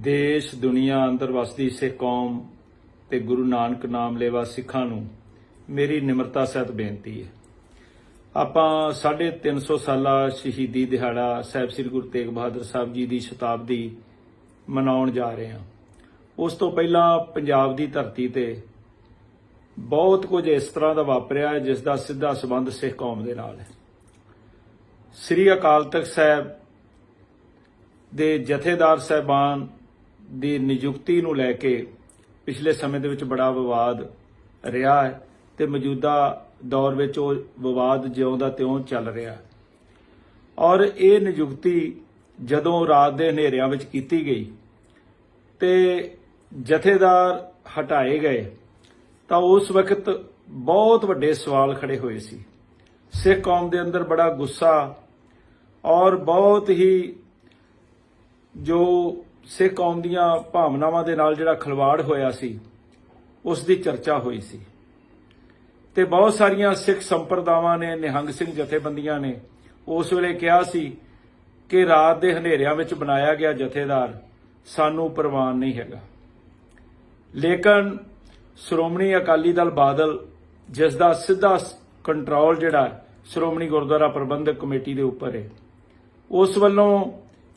ਦੇਸ਼, ਦੁਨੀਆ ਅੰਦਰ ਵਸਦੀ ਸਿੱਖ ਕੌਮ ਤੇ ਗੁਰੂ ਨਾਨਕ ਨਾਮ ਲੇਵਾ ਸਿੱਖਾਂ ਨੂੰ ਮੇਰੀ ਨਿਮਰਤਾ ਸਹਿਤ ਬੇਨਤੀ ਹੈ। ਆਪਾਂ 350 ਸਾਲਾ ਸ਼ਹੀਦੀ ਦਿਹਾੜਾ ਸਾਹਿਬ ਸ੍ਰੀ ਗੁਰੂ ਤੇਗ ਬਹਾਦਰ ਸਾਹਿਬ ਜੀ ਦੀ ਸ਼ਤਾਬਦੀ ਮਨਾਉਣ ਜਾ ਰਹੇ ਹਾਂ। ਉਸ ਤੋਂ ਪਹਿਲਾਂ ਪੰਜਾਬ ਦੀ ਧਰਤੀ ਤੇ ਬਹੁਤ ਕੁਝ ਇਸ ਤਰ੍ਹਾਂ ਦਾ ਵਾਪਰਿਆ ਜਿਸ ਦਾ ਸਿੱਧਾ ਸੰਬੰਧ ਸਿੱਖ ਕੌਮ ਦੇ ਨਾਲ ਹੈ। ਸ੍ਰੀ ਅਕਾਲ ਤਖਤ ਸਾਹਿਬ ਦੇ ਜਥੇਦਾਰ ਸਹਿਬਾਨ ਦੀ ਨਿਯੁਕਤੀ ਨੂੰ ਲੈ ਕੇ ਪਿਛਲੇ ਸਮੇਂ ਦੇ ਵਿੱਚ ਬੜਾ ਵਿਵਾਦ ਰਿਹਾ ਹੈ ਤੇ ਮੌਜੂਦਾ ਦੌਰ ਵਿੱਚ ਉਹ ਵਿਵਾਦ ਜਿਉਂ ਦਾ ਤਿਉਂ ਚੱਲ ਰਿਹਾ ਔਰ ਇਹ ਨਿਯੁਕਤੀ ਜਦੋਂ ਰਾਤ ਦੇ ਹਨੇਰਿਆਂ ਵਿੱਚ ਕੀਤੀ ਗਈ ਤੇ ਜਥੇਦਾਰ ਹਟਾਏ ਗਏ, ਤਾਂ ਉਸ ਵਕਤ ਬਹੁਤ ਵੱਡੇ ਸਵਾਲ ਖੜੇ ਹੋਏ ਸੀ। ਸਿੱਖ ਕੌਮ ਦੇ ਅੰਦਰ ਬੜਾ ਗੁੱਸਾ ਔਰ ਬਹੁਤ ਹੀ ਜੋ ਸਿੱਖ ਕੌਮ ਦੀਆਂ ਭਾਵਨਾਵਾਂ ਦੇ ਨਾਲ ਜਿਹੜਾ ਖਿਲਵਾੜ ਹੋਇਆ ਸੀ, ਉਸ ਦੀ ਚਰਚਾ ਹੋਈ ਸੀ। ਤੇ ਬਹੁਤ ਸਾਰੀਆਂ ਸਿੱਖ ਸੰਪਰਦਾਵਾਂ ਨੇ, ਨਿਹੰਗ ਸਿੰਘ ਜਥੇਬੰਦੀਆਂ ਨੇ ਉਸ ਵੇਲੇ ਕਿਹਾ ਸੀ ਕਿ ਰਾਤ ਦੇ ਹਨੇਰਿਆਂ ਵਿੱਚ ਬਣਾਇਆ ਗਿਆ ਜਥੇਦਾਰ ਸਾਨੂੰ ਪ੍ਰਵਾਨ ਨਹੀਂ ਹੈਗਾ। ਲੇਕਿਨ ਸ਼੍ਰੋਮਣੀ ਅਕਾਲੀ ਦਲ ਬਾਦਲ, ਜਿਸ ਦਾ ਸਿੱਧਾ ਕੰਟਰੋਲ ਜਿਹੜਾ ਸ਼੍ਰੋਮਣੀ ਗੁਰਦੁਆਰਾ ਪ੍ਰਬੰਧਕ ਕਮੇਟੀ ਦੇ ਉੱਪਰ ਹੈ, ਉਸ ਵੱਲੋਂ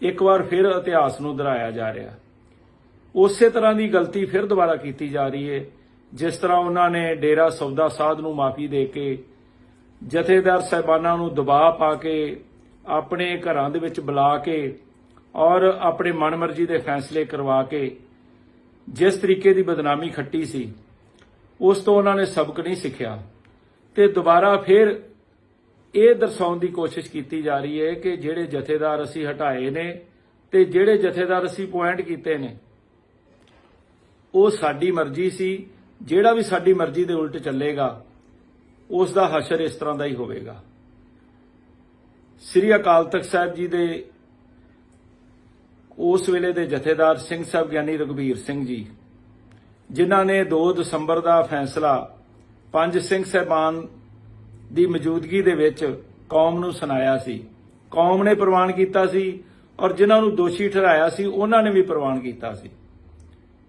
ਇੱਕ ਵਾਰ ਫਿਰ ਇਤਿਹਾਸ ਨੂੰ ਦੁਹਰਾਇਆ ਜਾ ਰਿਹਾ। ਉਸੇ ਤਰ੍ਹਾਂ ਦੀ ਗਲਤੀ ਫਿਰ ਦੁਬਾਰਾ ਕੀਤੀ ਜਾ ਰਹੀ ਹੈ ਜਿਸ ਤਰ੍ਹਾਂ ਉਹਨਾਂ ਨੇ ਡੇਰਾ ਸੌਦਾ ਸਾਧ ਨੂੰ ਮਾਫੀ ਦੇ ਕੇ ਜਥੇਦਾਰ ਸਹਿਬਾਨਾਂ ਨੂੰ ਦਬਾਅ ਪਾ ਕੇ ਆਪਣੇ ਘਰਾਂ ਦੇ ਵਿੱਚ ਬੁਲਾ ਕੇ ਔਰ ਆਪਣੇ ਮਨਮਰਜ਼ੀ ਦੇ ਫੈਸਲੇ ਕਰਵਾ ਕੇ ਜਿਸ ਤਰੀਕੇ ਦੀ ਬਦਨਾਮੀ ਖੱਟੀ ਸੀ, ਉਸ ਤੋਂ ਉਹਨਾਂ ਨੇ ਸਬਕ ਨਹੀਂ ਸਿੱਖਿਆ ਤੇ ਦੁਬਾਰਾ ਫਿਰ ਇਹ ਦਰਸਾਉਣ ਦੀ ਕੋਸ਼ਿਸ਼ ਕੀਤੀ ਜਾ ਰਹੀ ਹੈ ਕਿ ਜਿਹੜੇ ਜਥੇਦਾਰ ਅਸੀਂ ਹਟਾਏ ਨੇ ਤੇ ਜਿਹੜੇ ਜਥੇਦਾਰ ਅਸੀਂ ਪੁਆਇੰਟ ਕੀਤੇ ਨੇ, ਉਹ ਸਾਡੀ ਮਰਜ਼ੀ ਸੀ, ਜਿਹੜਾ ਵੀ ਸਾਡੀ ਮਰਜ਼ੀ ਦੇ ਉਲਟ ਚੱਲੇਗਾ ਉਸ ਦਾ ਹਸ਼ਰ ਇਸ ਤਰ੍ਹਾਂ ਦਾ ਹੀ ਹੋਵੇਗਾ। ਸ੍ਰੀ ਅਕਾਲ ਤਖਤ ਸਾਹਿਬ ਜੀ ਦੇ ਉਸ ਵੇਲੇ ਦੇ ਜਥੇਦਾਰ ਸਿੰਘ ਸਾਹਿਬ ਗਿਆਨੀ ਰਘਬੀਰ ਸਿੰਘ ਜੀ, ਜਿਨ੍ਹਾਂ ਨੇ 2 ਦਸੰਬਰ ਦਾ ਫੈਸਲਾ ਪੰਜ ਸਿੰਘ ਸਹਿਬਾਨ ਦੀ ਮੌਜੂਦਗੀ ਦੇ ਵਿੱਚ ਕੌਮ ਨੂੰ ਸੁਣਾਇਆ ਸੀ। ਕੌਮ ਨੇ ਪ੍ਰਵਾਨ ਕੀਤਾ ਸੀ ਔਰ ਜਿਨ੍ਹਾਂ ਨੂੰ ਦੋਸ਼ੀ ਠਹਿਰਾਇਆ ਸੀ, ਉਹਨਾਂ ਨੇ ਵੀ ਪ੍ਰਵਾਨ ਕੀਤਾ ਸੀ।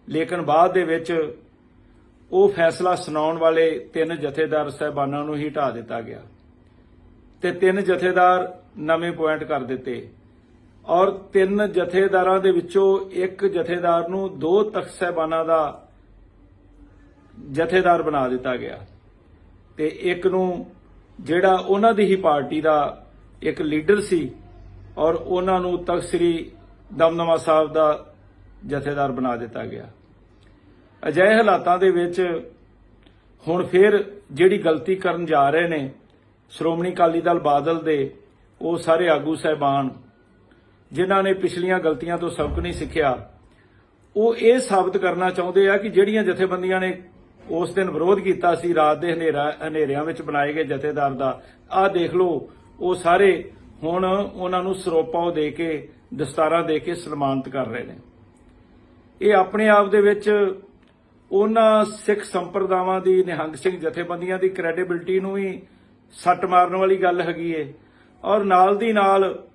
ਲੇਕਿਨ ਬਾਅਦ ਦੇ ਵਿੱਚ ਉਹ ਫੈਸਲਾ ਸੁਣਾਉਣ ਵਾਲੇ ਤਿੰਨ ਜਥੇਦਾਰ ਸਹਿਬਾਨਾਂ ਨੂੰ ਹੀ ਹਟਾ ਦਿੱਤਾ ਗਿਆ ਤੇ ਤਿੰਨ ਜਥੇਦਾਰ ਨਵੇਂ ਪੁਆਇੰਟ ਕਰ ਦਿੱਤੇ ਔਰ ਤਿੰਨ ਜਥੇਦਾਰਾਂ ਦੇ ਵਿੱਚੋਂ ਇੱਕ ਜਥੇਦਾਰ ਨੂੰ ਦੋ ਤਖਤ ਸਹਿਬਾਨਾਂ ਦਾ ਜਥੇਦਾਰ ਬਣਾ ਦਿੱਤਾ ਗਿਆ ਤੇ ਇੱਕ ਨੂੰ ਜਿਹੜਾ ਉਹਨਾਂ ਦੀ ਹੀ ਪਾਰਟੀ ਦਾ ਇੱਕ ਲੀਡਰ ਸੀ ਔਰ ਉਹਨਾਂ ਨੂੰ ਤਖਤ ਸ੍ਰੀ ਦਮਦਮਾ ਸਾਹਿਬ ਦਾ ਜਥੇਦਾਰ ਬਣਾ ਦਿੱਤਾ ਗਿਆ। ਅਜਿਹੇ ਹਾਲਾਤਾਂ ਦੇ ਵਿੱਚ ਹੁਣ ਫਿਰ ਜਿਹੜੀ ਗਲਤੀ ਕਰਨ ਜਾ ਰਹੇ ਨੇ, ਸ਼੍ਰੋਮਣੀ ਅਕਾਲੀ ਦਲ ਬਾਦਲ ਦੇ, ਉਹ ਸਾਰੇ ਆਗੂ ਸਹਿਬਾਨ, ਜਿਨ੍ਹਾਂ ਨੇ ਪਿਛਲੀਆਂ ਗਲਤੀਆਂ ਤੋਂ ਸਬਕ ਨਹੀਂ ਸਿੱਖਿਆ, ਉਹ ਇਹ ਸਾਬਤ ਕਰਨਾ ਚਾਹੁੰਦੇ ਆ ਕਿ ਜਿਹੜੀਆਂ ਜਥੇਬੰਦੀਆਂ ਨੇ ਉਸ ਦਿਨ ਵਿਰੋਧ ਕੀਤਾ ਸੀ, ਰਾਤ ਦੇ ਹਨੇਰਾ, ਹਨੇਰਿਆਂ ਵਿੱਚ ਬਣਾਏ ਗਏ ਜਥੇਦਾਰ ਦਾ। ਆਹ ਦੇਖ ਲਓ, ਉਹ ਸਾਰੇ ਹੁਣ ਉਹਨਾਂ ਨੂੰ ਸਰੋਪਾ ਦੇ ਕੇ, ਦਸਤਾਰਾਂ ਦੇ ਕੇ ਸਨਮਾਨਿਤ ਕਰ ਰਹੇ ਨੇ। ਇਹ ਆਪਣੇ ਆਪ ਦੇ ਵਿੱਚ ਉਹਨਾਂ ਸਿੱਖ ਸੰਪਰਦਾਵਾਂ ਦੀ, ਨਿਹੰਗ ਸਿੰਘ ਜਥੇਬੰਦੀਆਂ ਦੀ ਕ੍ਰੈਡੀਬਿਲਟੀ ਨੂੰ ਵੀ ਸੱਟ ਮਾਰਨ ਵਾਲੀ ਗੱਲ ਹੈਗੀ ਏ। ਔਰ ਨਾਲ ਦੀ ਨਾਲ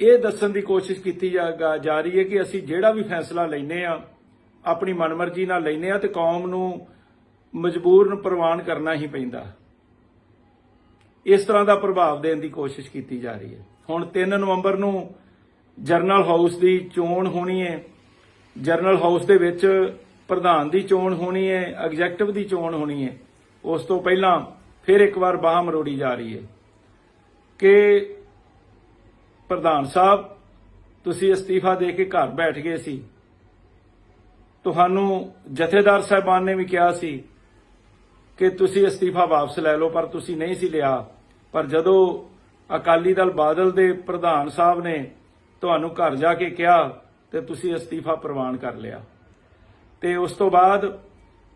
ਇਹ ਦੱਸਣ ਦੀ ਕੋਸ਼ਿਸ਼ ਕੀਤੀ ਜਾ ਜਾ ਰਹੀ ਹੈ ਕਿ ਅਸੀਂ ਜਿਹੜਾ ਵੀ ਫੈਸਲਾ ਲੈਨੇ ਆ ਆਪਣੀ ਮਨਮਰਜ਼ੀ ਨਾਲ ਲੈਨੇ ਆ ਤੇ ਕੌਮ ਨੂੰ ਮਜਬੂਰਨ ਪ੍ਰਵਾਨ ਕਰਨਾ ਹੀ ਪੈਂਦਾ। ਇਸ ਤਰ੍ਹਾਂ ਦਾ ਪ੍ਰਭਾਵ ਦੇਣ ਦੀ ਕੋਸ਼ਿਸ਼ ਕੀਤੀ ਜਾ ਰਹੀ ਹੈ। ਹੁਣ 3 ਨਵੰਬਰ ਨੂੰ ਜਰਨਲ ਹਾਊਸ ਦੀ ਚੋਣ ਹੋਣੀ ਹੈ। ਜਰਨਲ ਹਾਊਸ ਦੇ ਵਿੱਚ ਪ੍ਰਧਾਨ ਦੀ ਚੋਣ ਹੋਣੀ ਹੈ, ਐਗਜ਼ੈਕਟਿਵ ਦੀ ਚੋਣ ਹੋਣੀ ਹੈ। ਉਸ ਤੋਂ ਪਹਿਲਾਂ ਫਿਰ ਇੱਕ ਵਾਰ ਬਾਹ ਮਰੋੜੀ ਜਾ ਰਹੀ ਹੈ। ਕਿ ਪ੍ਰਧਾਨ ਸਾਹਿਬ, ਤੁਸੀਂ ਅਸਤੀਫਾ ਦੇ ਕੇ ਘਰ ਬੈਠ ਗਏ ਸੀ। ਤੁਹਾਨੂੰ ਜਥੇਦਾਰ ਸਾਹਿਬਾਨ ਨੇ ਵੀ ਕਿਹਾ ਸੀ ਕਿ ਤੁਸੀਂ ਅਸਤੀਫਾ ਵਾਪਸ ਲੈ ਲਓ, ਪਰ ਤੁਸੀਂ ਨਹੀਂ ਸੀ ਲਿਆ। ਪਰ ਜਦੋਂ ਅਕਾਲੀ ਦਲ ਬਾਦਲ ਦੇ ਪ੍ਰਧਾਨ ਸਾਹਿਬ ਨੇ ਤੁਹਾਨੂੰ ਘਰ ਜਾ ਕੇ ਕਿਹਾ ਤੇ ਤੁਸੀਂ ਅਸਤੀਫਾ ਪ੍ਰਵਾਨ ਕਰ ਲਿਆ। ਤੇ ਉਸ ਤੋਂ ਬਾਅਦ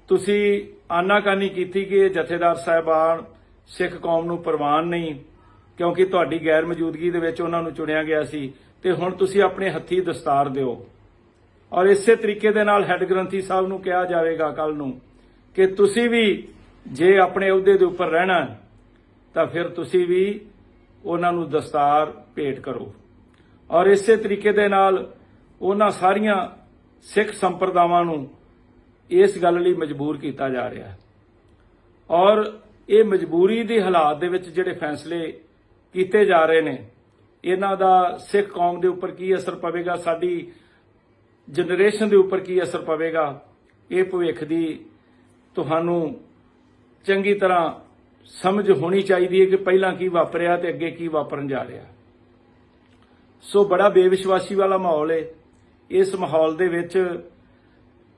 ਤੁਸੀਂ ਆਨਾਕਾਨੀ ਕੀਤੀ ਕਿ ਜਥੇਦਾਰ ਸਾਹਿਬਾਨ ਸਿੱਖ ਕੌਮ ਨੂੰ ਪ੍ਰਵਾਨ ਨਹੀਂ, ਕਿਉਂਕਿ ਤੁਹਾਡੀ ਗੈਰ ਮੌਜੂਦਗੀ ਦੇ ਵਿੱਚ ਉਹਨਾਂ ਨੂੰ ਚੁਣਿਆ ਗਿਆ ਸੀ ਤੇ ਹੁਣ ਤੁਸੀਂ ਆਪਣੇ ਹੱਥੀ ਦਸਤਾਰ ਦਿਓ। ਔਰ ਇਸੇ ਤਰੀਕੇ ਦੇ ਨਾਲ ਹੈੱਡ ਗ੍ਰੰਥੀ ਸਾਹਿਬ ਨੂੰ ਕਿਹਾ ਜਾਵੇਗਾ ਕੱਲ ਨੂੰ ਕਿ ਤੁਸੀਂ ਵੀ ਜੇ ਆਪਣੇ ਅਹੁਦੇ ਦੇ ਉੱਪਰ ਰਹਿਣਾ ਤਾਂ ਫਿਰ ਤੁਸੀਂ ਵੀ ਉਹਨਾਂ ਨੂੰ ਦਸਤਾਰ ਭੇਟ ਕਰੋ। ਔਰ ਇਸੇ ਤਰੀਕੇ ਦੇ ਨਾਲ ਉਹਨਾਂ ਸਾਰੀਆਂ ਸਿੱਖ ਸੰਪਰਦਾਵਾਂ ਨੂੰ ਇਸ ਗੱਲ ਲਈ ਮਜਬੂਰ ਕੀਤਾ ਜਾ ਰਿਹਾ ਹੈ। ਔਰ ਇਹ ਮਜਬੂਰੀ ਦੇ ਹਾਲਾਤ ਦੇ ਵਿੱਚ ਜਿਹੜੇ ਫੈਸਲੇ ਕੀਤੇ ਜਾ ਰਹੇ ਨੇ, ਇਹਨਾਂ ਦਾ ਸਿੱਖ ਕੌਮ ਦੇ ਉੱਪਰ ਕੀ ਅਸਰ ਪਵੇਗਾ, ਸਾਡੀ ਜਨਰੇਸ਼ਨ ਦੇ ਉੱਪਰ ਕੀ ਅਸਰ ਪਵੇਗਾ, ਇਹ ਭਵਿੱਖ ਦੀ ਤੁਹਾਨੂੰ ਚੰਗੀ ਤਰ੍ਹਾਂ ਸਮਝ ਹੋਣੀ ਚਾਹੀਦੀ ਹੈ ਕਿ ਪਹਿਲਾਂ ਕੀ ਵਾਪਰਿਆ ਤੇ ਅੱਗੇ ਕੀ ਵਾਪਰਨ ਜਾ ਰਿਹਾ। ਸੋ ਬੜਾ ਬੇਵਿਸ਼ਵਾਸੀ ਵਾਲਾ ਮਾਹੌਲ ਹੈ ਇਸ ਮਾਹੌਲ ਦੇ ਵਿੱਚ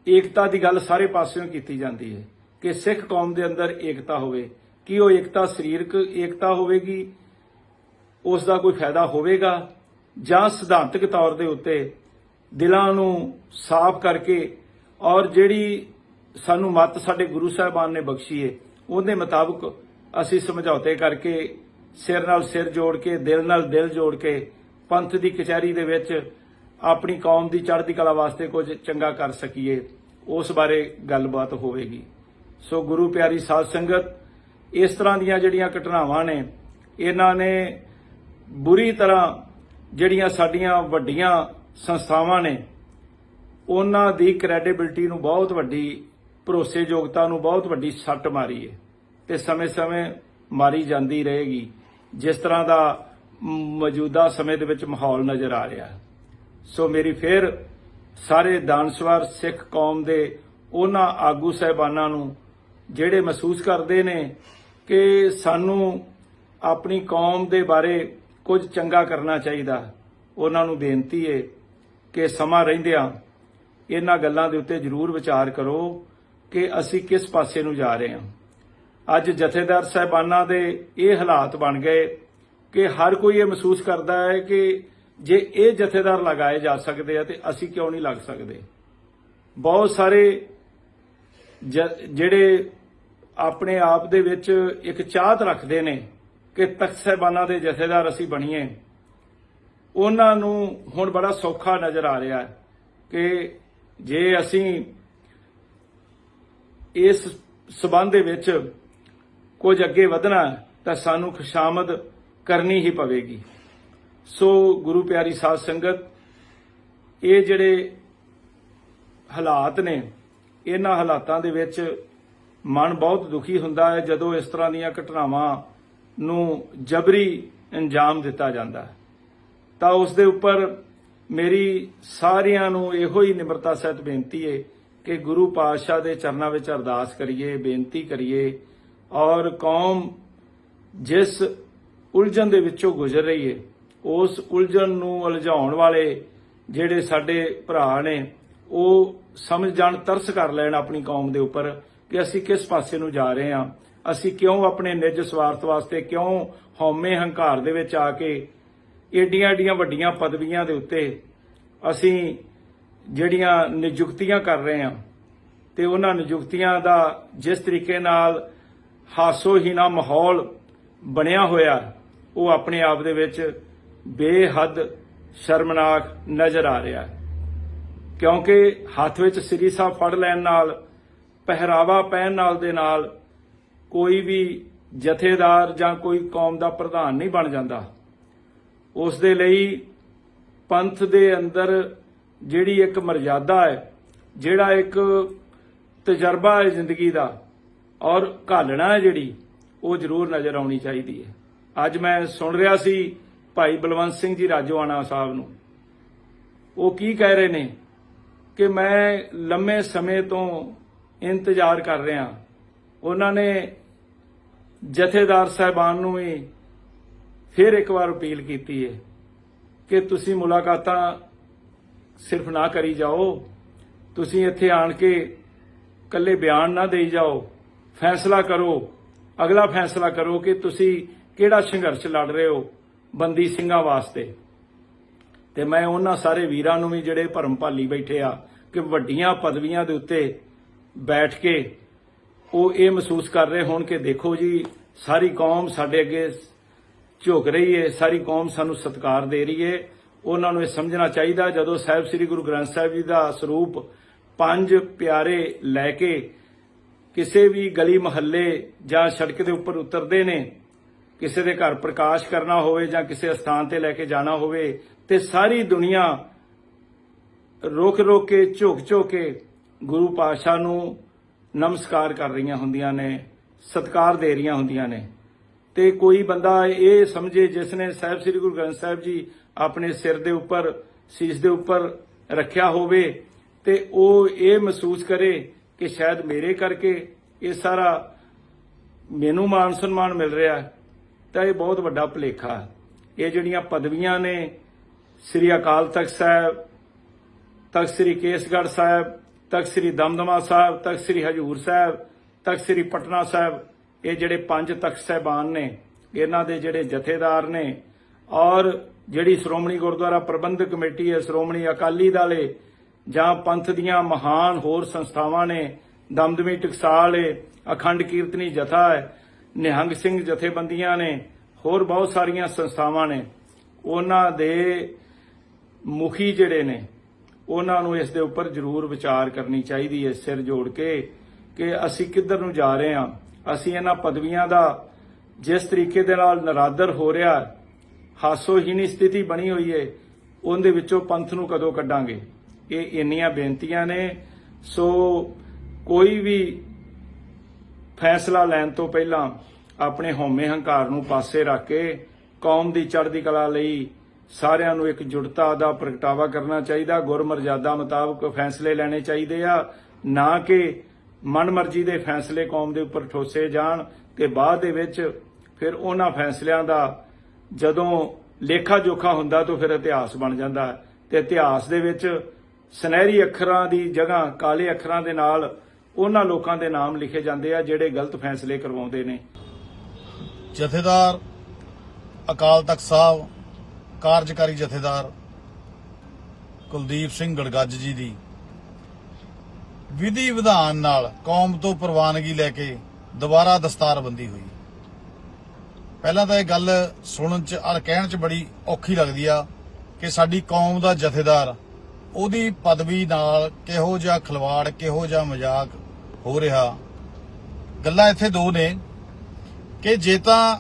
ਏਕਤਾ ਦੀ ਗੱਲ ਸਾਰੇ ਪਾਸਿਓਂ ਕੀਤੀ ਜਾਂਦੀ ਹੈ ਕਿ ਸਿੱਖ ਕੌਮ ਦੇ ਅੰਦਰ ਏਕਤਾ ਹੋਵੇ। ਕੀ ਉਹ ਏਕਤਾ ਸਰੀਰਕ ਏਕਤਾ ਹੋਵੇਗੀ? ਉਸ ਦਾ ਕੋਈ ਫਾਇਦਾ ਹੋਵੇਗਾ? ਜਾਂ ਸਿਧਾਂਤਕ ਤੌਰ ਦੇ ਉੱਤੇ ਦਿਲਾਂ ਨੂੰ ਸਾਫ਼ ਕਰਕੇ ਔਰ ਜਿਹੜੀ ਸਾਨੂੰ ਮੱਤ ਸਾਡੇ ਗੁਰੂ ਸਾਹਿਬਾਨ ਨੇ ਬਖਸ਼ੀ ਹੈ ਉਹਦੇ ਮੁਤਾਬਕ ਅਸੀਂ ਸਮਝੌਤੇ ਕਰਕੇ ਸਿਰ ਨਾਲ ਸਿਰ ਜੋੜ ਕੇ, ਦਿਲ ਨਾਲ ਦਿਲ ਜੋੜ ਕੇ ਪੰਥ ਦੀ ਕਚਹਿਰੀ ਦੇ ਵਿੱਚ ਆਪਣੀ ਕੌਮ ਦੀ ਚੜ੍ਹਦੀ ਕਲਾ ਵਾਸਤੇ ਕੁਝ ਚੰਗਾ ਕਰ ਸਕੀਏ, ਉਸ ਬਾਰੇ ਗੱਲਬਾਤ ਹੋਵੇਗੀ। ਸੋ ਗੁਰੂ ਪਿਆਰੀ ਸਾਧ ਸੰਗਤ, ਇਸ ਤਰ੍ਹਾਂ ਦੀਆਂ ਜਿਹੜੀਆਂ ਘਟਨਾਵਾਂ ਨੇ, ਇਹਨਾਂ ਨੇ ਬੁਰੀ ਤਰ੍ਹਾਂ ਜਿਹੜੀਆਂ ਸਾਡੀਆਂ ਵੱਡੀਆਂ ਸੰਸਥਾਵਾਂ ਨੇ, ਉਹਨਾਂ ਦੀ ਕ੍ਰੈਡੀਬਿਲਟੀ ਨੂੰ ਬਹੁਤ ਵੱਡੀ ਭਰੋਸੇਯੋਗਤਾ ਨੂੰ ਬਹੁਤ ਵੱਡੀ ਸੱਟ ਮਾਰੀ ਹੈ ਤੇ ਸਮੇਂ-ਸਮੇਂ ਮਾਰੀ ਜਾਂਦੀ ਰਹੇਗੀ, ਜਿਸ ਤਰ੍ਹਾਂ ਦਾ ਮੌਜੂਦਾ ਸਮੇਂ ਦੇ ਵਿੱਚ ਮਾਹੌਲ ਨਜ਼ਰ ਆ ਰਿਹਾ। ਸੋ ਮੇਰੀ ਫਿਰ ਸਾਰੇ ਦਾਨਸ਼ਵਰ ਸਿੱਖ ਕੌਮ ਦੇ ਉਹਨਾਂ ਆਗੂ ਸਹਿਬਾਨਾਂ ਨੂੰ ਜਿਹੜੇ ਮਹਿਸੂਸ ਕਰਦੇ ਨੇ ਕਿ ਸਾਨੂੰ ਆਪਣੀ ਕੌਮ ਦੇ ਬਾਰੇ ਕੁਝ ਚੰਗਾ ਕਰਨਾ ਚਾਹੀਦਾ, ਉਹਨਾਂ ਨੂੰ ਬੇਨਤੀ ਹੈ ਕਿ ਸਮਾਂ ਰਹਿੰਦਿਆਂ ਇਹਨਾਂ ਗੱਲਾਂ ਦੇ ਉੱਤੇ ਜ਼ਰੂਰ ਵਿਚਾਰ ਕਰੋ ਕਿ ਅਸੀਂ ਕਿਸ ਪਾਸੇ ਨੂੰ ਜਾ ਰਹੇ ਹਾਂ। ਅੱਜ ਜਥੇਦਾਰ ਸਾਹਿਬਾਨਾਂ ਦੇ ਇਹ ਹਾਲਾਤ ਬਣ ਗਏ ਕਿ ਹਰ ਕੋਈ ਇਹ ਮਹਿਸੂਸ ਕਰਦਾ ਹੈ ਕਿ ਜੇ ਇਹ ਜਥੇਦਾਰ ਲਗਾਏ ਜਾ ਸਕਦੇ ਆ ਤੇ ਅਸੀਂ ਕਿਉਂ ਨਹੀਂ ਲੱਗ ਸਕਦੇ। ਬਹੁਤ ਸਾਰੇ ਜ- ਜਿਹੜੇ ਆਪਣੇ ਆਪ ਦੇ ਵਿੱਚ ਇੱਕ ਚਾਹਤ ਰੱਖਦੇ ਨੇ ਕਿ ਤਖਤ ਸਾਹਿਬਾਨਾਂ ਦੇ ਜਥੇਦਾਰ ਅਸੀਂ ਬਣੀਏ। ਉਹਨਾਂ ਨੂੰ ਹੁਣ ਬੜਾ ਸੌਖਾ ਨਜ਼ਰ ਆ ਰਿਹਾ ਹੈ ਕਿ ਜੇ ਅਸੀਂ ਇਸ ਸਬੰਧ ਦੇ ਵਿੱਚ ਕੁਝ ਅੱਗੇ ਵਧਣਾ ਤਾਂ ਸਾਨੂੰ ਖੁਸ਼ਾਮਦ ਕਰਨੀ ਹੀ ਪਵੇਗੀ। ਸੋ ਗੁਰੂ ਪਿਆਰੀ ਸਾਧ ਸੰਗਤ, ਇਹ ਜਿਹੜੇ ਹਾਲਾਤ ਨੇ, ਇਹਨਾਂ ਹਾਲਾਤਾਂ ਦੇ ਵਿੱਚ ਮਨ ਬਹੁਤ ਦੁਖੀ ਹੁੰਦਾ ਹੈ, ਜਦੋਂ ਇਸ ਤਰ੍ਹਾਂ ਦੀਆਂ ਘਟਨਾਵਾਂ ਨੂੰ ਜਬਰੀ ਅੰਜਾਮ ਦਿੱਤਾ ਜਾਂਦਾ ਹੈ। ਤਾਂ ਉਸ ਦੇ ਉੱਪਰ ਮੇਰੀ ਸਾਰਿਆਂ ਨੂੰ ਇਹੋ ਹੀ ਨਿਮਰਤਾ ਸਹਿਤ ਬੇਨਤੀ ਹੈ ਕਿ ਗੁਰੂ ਪਾਤਸ਼ਾਹ ਦੇ ਚਰਨਾਂ ਵਿੱਚ ਅਰਦਾਸ ਕਰੀਏ, ਬੇਨਤੀ ਕਰੀਏ ਔਰ ਕੌਮ ਜਿਸ ਉਲਝਣ ਦੇ ਵਿੱਚੋਂ ਗੁਜ਼ਰ ਰਹੀ ਹੈ ਉਸ ਉਲਝਣ ਨੂੰ ਉਲਝਾਉਣ ਵਾਲੇ ਜਿਹੜੇ ਸਾਡੇ ਭਰਾ ਨੇ, ਉਹ ਸਮਝ ਜਾਣ, ਤਰਸ ਕਰ ਲੈਣ ਆਪਣੀ ਕੌਮ ਦੇ ਉੱਪਰ ਕਿ ਅਸੀਂ ਕਿਸ ਪਾਸੇ ਨੂੰ ਜਾ ਰਹੇ ਹਾਂ, ਅਸੀਂ ਕਿਉਂ ਆਪਣੇ ਨਿੱਜ ਸਵਾਰਥ ਵਾਸਤੇ ਕਿਉਂ ਹਉਮੈ ਹੰਕਾਰ ਦੇ ਵਿੱਚ ਆ ਕੇ ਏਡੀਆਂ ਏਡੀਆਂ ਵੱਡੀਆਂ ਪਦਵੀਆਂ ਦੇ ਉੱਤੇ ਅਸੀਂ ਜਿਹੜੀਆਂ ਨਿਯੁਕਤੀਆਂ ਕਰ ਰਹੇ ਹਾਂ ਤੇ ਉਹਨਾਂ ਨਿਯੁਕਤੀਆਂ ਦਾ ਜਿਸ ਤਰੀਕੇ ਨਾਲ ਹਾਸੋਹੀਣਾ ਮਾਹੌਲ ਬਣਿਆ ਹੋਇਆ, ਉਹ ਆਪਣੇ ਆਪ ਦੇ ਵਿੱਚ ਬੇਹੱਦ ਸ਼ਰਮਨਾਕ ਨਜ਼ਰ ਆ ਰਿਹਾ ਹੈ। ਕਿਉਂਕਿ ਹੱਥ ਵਿੱਚ ਸ੍ਰੀ ਸਾਹਿਬ ਫੜ ਲੈਣ ਨਾਲ, ਪਹਿਰਾਵਾ ਪਹਿਨ ਨਾਲ ਦੇ ਨਾਲ ਕੋਈ ਵੀ ਜਥੇਦਾਰ ਜਾਂ ਕੋਈ ਕੌਮ ਦਾ ਪ੍ਰਧਾਨ ਨਹੀਂ ਬਣ ਜਾਂਦਾ। ਉਸ ਦੇ ਲਈ ਪੰਥ ਦੇ ਅੰਦਰ ਜਿਹੜੀ ਇੱਕ ਮਰਜ਼ਾਦਾ ਹੈ, ਜਿਹੜਾ ਇੱਕ ਤਜਰਬਾ ਹੈ ਜ਼ਿੰਦਗੀ ਦਾ ਔਰ ਘਾਲਣਾ ਹੈ ਜਿਹੜੀ, ਉਹ ਜ਼ਰੂਰ ਨਜ਼ਰ ਆਉਣੀ ਚਾਹੀਦੀ ਹੈ। ਅੱਜ ਮੈਂ ਸੁਣ ਰਿਹਾ ਸੀ ਭਾਈ ਬਲਵੰਤ ਸਿੰਘ ਜੀ ਰਾਜੋਆਣਾ ਸਾਹਿਬ ਨੂੰ। ਉਹ ਕੀ ਕਹਿ ਰਹੇ ਨੇ ਕਿ ਮੈਂ ਲੰਮੇ ਸਮੇਂ ਤੋਂ ਇੰਤਜ਼ਾਰ ਕਰ ਰਿਹਾ। ਉਹਨਾਂ ਨੇ ਜਥੇਦਾਰ ਸਾਹਿਬਾਨ ਨੂੰ ਵੀ ਫਿਰ ਇੱਕ ਵਾਰ ਅਪੀਲ ਕੀਤੀ ਹੈ ਕਿ ਤੁਸੀਂ ਮੁਲਾਕਾਤਾਂ ਸਿਰਫ ਨਾ ਕਰੀ ਜਾਓ। ਤੁਸੀਂ ਇੱਥੇ ਆਣ ਕੇ ਕੱਲੇ ਬਿਆਨ ਨਾ ਦੇਈ ਜਾਓ। ਫੈਸਲਾ ਕਰੋ। ਅਗਲਾ ਫੈਸਲਾ ਕਰੋ ਕਿ ਤੁਸੀਂ ਕਿਹੜਾ ਸੰਘਰਸ਼ ਲੜ ਰਹੇ ਹੋ ਬੰਦੀ ਸਿੰਘਾਂ ਵਾਸਤੇ। ਤੇ ਮੈਂ ਉਹਨਾਂ ਸਾਰੇ ਵੀਰਾਂ ਨੂੰ ਵੀ ਜਿਹੜੇ ਭਰਮ ਭਾਲੀ ਬੈਠੇ ਆ ਕਿ ਵੱਡੀਆਂ ਪਦਵੀਆਂ ਦੇ ਉੱਤੇ ਬੈਠ ਕੇ ਉਹ ਇਹ ਮਹਿਸੂਸ ਕਰ ਰਹੇ ਹੋਣ ਕਿ ਦੇਖੋ ਜੀ, ਸਾਰੀ ਕੌਮ ਸਾਡੇ ਅੱਗੇ ਝੁਕ ਰਹੀ ਹੈ ਸਾਰੀ ਕੌਮ ਸਾਨੂੰ ਸਤਿਕਾਰ ਦੇ ਰਹੀ ਹੈ ਉਹਨਾਂ ਨੂੰ ਇਹ ਸਮਝਣਾ ਚਾਹੀਦਾ, ਜਦੋਂ ਸਾਹਿਬ ਸ੍ਰੀ ਗੁਰੂ ਗ੍ਰੰਥ ਸਾਹਿਬ ਜੀ ਦਾ ਸਰੂਪ ਪੰਜ ਪਿਆਰੇ ਲੈ ਕੇ ਕਿਸੇ ਵੀ ਗਲੀ ਮਹੱਲੇ ਜਾਂ ਸੜਕ ਦੇ ਉੱਪਰ ਉਤਰਦੇ ਨੇ, ਕਿਸੇ ਦੇ ਘਰ ਪ੍ਰਕਾਸ਼ ਕਰਨਾ ਹੋਵੇ ਜਾਂ ਕਿਸੇ ਸਥਾਨ ਤੇ ਲੈ ਕੇ ਜਾਣਾ ਹੋਵੇ, ਤੇ ਸਾਰੀ ਦੁਨੀਆ ਰੁਕ ਰੁਕ ਕੇ ਝੁਕ ਝੁਕ ਕੇ ਗੁਰੂ ਪਾਤਸ਼ਾਹ ਨੂੰ ਨਮਸਕਾਰ ਕਰ ਰਹੀਆਂ ਹੁੰਦੀਆਂ ਨੇ, ਸਤਕਾਰ ਦੇ ਰਹੀਆਂ ਹੁੰਦੀਆਂ ਨੇ। ਤੇ ਕੋਈ ਬੰਦਾ ਇਹ ਸਮਝੇ ਜਿਸ ਨੇ ਸਾਹਿਬ ਸ੍ਰੀ ਗੁਰੂ ਗ੍ਰੰਥ ਸਾਹਿਬ ਜੀ ਆਪਣੇ ਸਿਰ ਦੇ ਉੱਪਰ, ਸੀਸ ਦੇ ਉੱਪਰ ਰੱਖਿਆ ਹੋਵੇ ਤੇ ਉਹ ਇਹ ਮਹਿਸੂਸ ਕਰੇ ਕਿ ਸ਼ਾਇਦ ਮੇਰੇ ਕਰਕੇ ਇਹ ਸਾਰਾ ਮੈਨੂੰ ਮਾਨ ਸਨਮਾਨ ਮਿਲ ਰਿਹਾ ਤਾਂ ਇਹ ਬਹੁਤ ਵੱਡਾ ਭੁਲੇਖਾ ਹੈ। ਇਹ ਜਿਹੜੀਆਂ ਪਦਵੀਆਂ ਨੇ ਸ੍ਰੀ ਅਕਾਲ ਤਖਤ ਸਾਹਿਬ, ਤਖਤ ਸ੍ਰੀ ਕੇਸਗੜ੍ਹ ਸਾਹਿਬ, ਤਖਤ ਸ੍ਰੀ ਦਮਦਮਾ ਸਾਹਿਬ, ਤਖਤ ਸ੍ਰੀ ਹਜੂਰ ਸਾਹਿਬ, ਤਖਤ ਸ੍ਰੀ ਪਟਨਾ ਸਾਹਿਬ ਇਹ ਜਿਹੜੇ ਪੰਜ ਤਖਤ ਸਾਹਿਬਾਨ ਨੇ, ਇਹਨਾਂ ਦੇ ਜਿਹੜੇ ਜਥੇਦਾਰ ਨੇ ਔਰ ਜਿਹੜੀ ਸ਼੍ਰੋਮਣੀ ਗੁਰਦੁਆਰਾ ਪ੍ਰਬੰਧਕ ਕਮੇਟੀ ਹੈ, ਸ਼੍ਰੋਮਣੀ ਅਕਾਲੀ ਦਲ ਹੈ, ਜਾਂ ਪੰਥ ਦੀਆਂ ਮਹਾਨ ਹੋਰ ਸੰਸਥਾਵਾਂ ਨੇ, ਦਮਦਮੀ ਟਕਸਾਲ ਏ ਅਖੰਡ ਕੀਰਤਨੀ ਜਥਾ ਹੈ, ਨਿਹੰਗ ਸਿੰਘ ਜਥੇਬੰਦੀਆਂ ਨੇ, ਹੋਰ ਬਹੁਤ ਸਾਰੀਆਂ ਸੰਸਥਾਵਾਂ ਨੇ, ਉਹਨਾਂ ਦੇ ਮੁਖੀ ਜਿਹੜੇ ਨੇ, ਉਹਨਾਂ ਨੂੰ ਇਸ ਦੇ ਉੱਪਰ ਜ਼ਰੂਰ ਵਿਚਾਰ ਕਰਨੀ ਚਾਹੀਦੀ ਹੈ, ਸਿਰ ਜੋੜ ਕੇ ਕਿ ਅਸੀਂ ਕਿੱਧਰ ਨੂੰ ਜਾ ਰਹੇ ਹਾਂ। ਅਸੀਂ ਇਹਨਾਂ ਪਦਵੀਆਂ ਦਾ ਜਿਸ ਤਰੀਕੇ ਦੇ ਨਾਲ ਨਰਾਦਰ ਹੋ ਰਿਹਾ ਹਾਸੋਹੀਣੀ ਸਥਿਤੀ ਬਣੀ ਹੋਈ ਹੈ, ਉਹਦੇ ਵਿੱਚੋਂ ਪੰਥ ਨੂੰ ਕਦੋਂ ਕੱਢਾਂਗੇ? ਇਹ ਇੰਨੀਆਂ ਬੇਨਤੀਆਂ ਨੇ। ਸੋ ਕੋਈ ਵੀ ਫੈਸਲਾ ਲੈਣ ਤੋਂ ਪਹਿਲਾਂ ਆਪਣੇ ਹਉਮੈ ਹੰਕਾਰ ਨੂੰ ਪਾਸੇ ਰੱਖ ਕੇ ਕੌਮ ਦੀ ਚੜ੍ਹਦੀ ਕਲਾ ਲਈ ਸਾਰਿਆਂ ਨੂੰ ਇੱਕ ਜੁੜਤਾ ਦਾ ਪ੍ਰਗਟਾਵਾ ਕਰਨਾ ਚਾਹੀਦਾ। ਗੁਰਮਰਜ਼ਾਦਾ ਮੁਤਾਬਕ ਫੈਸਲੇ ਲੈਣੇ ਚਾਹੀਦੇ ਆ, ਨਾ ਕਿ ਮਨਮਰਜ਼ੀ ਦੇ ਫੈਸਲੇ ਕੌਮ ਦੇ ਉੱਪਰ ਠੋਸੇ ਜਾਣ ਤੇ ਬਾਅਦ ਦੇ ਵਿੱਚ ਫਿਰ ਉਹਨਾਂ ਫੈਸਲਿਆਂ ਦਾ ਜਦੋਂ ਲੇਖਾ ਜੋਖਾ ਹੁੰਦਾ ਤਾਂ ਫਿਰ ਇਤਿਹਾਸ ਬਣ ਜਾਂਦਾ ਹੈ। ਤੇ ਇਤਿਹਾਸ ਦੇ ਵਿੱਚ ਸੁਨਹਿਰੀ ਅੱਖਰਾਂ ਦੀ ਜਗ੍ਹਾ, ਕਾਲੇ ਅੱਖਰਾਂ ਦੇ ਨਾਲ ਉਹਨਾਂ ਲੋਕਾਂ ਦੇ ਨਾਮ ਲਿਖੇ ਜਾਂਦੇ ਆ ਜਿਹੜੇ ਗਲਤ ਫੈਸਲੇ ਕਰਵਾਉਂਦੇ ਨੇ। ਜਥੇਦਾਰ, ਅਕਾਲ ਤਖਤ ਸਾਹਿਬ, ਕਾਰਜਕਾਰੀ ਜਥੇਦਾਰ ਕੁਲਦੀਪ ਸਿੰਘ ਗੜਗੱਜ ਜੀ ਦੀ ਵਿਧੀ ਵਿਧਾਨ ਨਾਲ ਕੌਮ ਤੋਂ ਪ੍ਰਵਾਨਗੀ ਲੈ ਕੇ ਦੁਬਾਰਾ ਦਸਤਾਰਬੰਦੀ ਹੋਈ। ਪਹਿਲਾਂ ਤਾਂ ਇਹ ਗੱਲ ਸੁਣਨ ਚ ਔਰ ਕਹਿਣ ਚ ਬੜੀ ਔਖੀ ਲੱਗਦੀ ਆ ਕਿ ਸਾਡੀ ਕੌਮ ਦਾ ਜਥੇਦਾਰ ਉਹਦੀ ਪਦਵੀ ਨਾਲ ਕਿਹੋ ਜਿਹਾ ਖਿਲਵਾੜ, ਕਿਹੋ ਜਿਹਾ ਮਜ਼ਾਕ ਹੋ ਰਿਹਾ। ਗੱਲਾਂ ਇੱਥੇ ਦੋ ਨੇ ਕਿ ਜੇ ਤਾਂ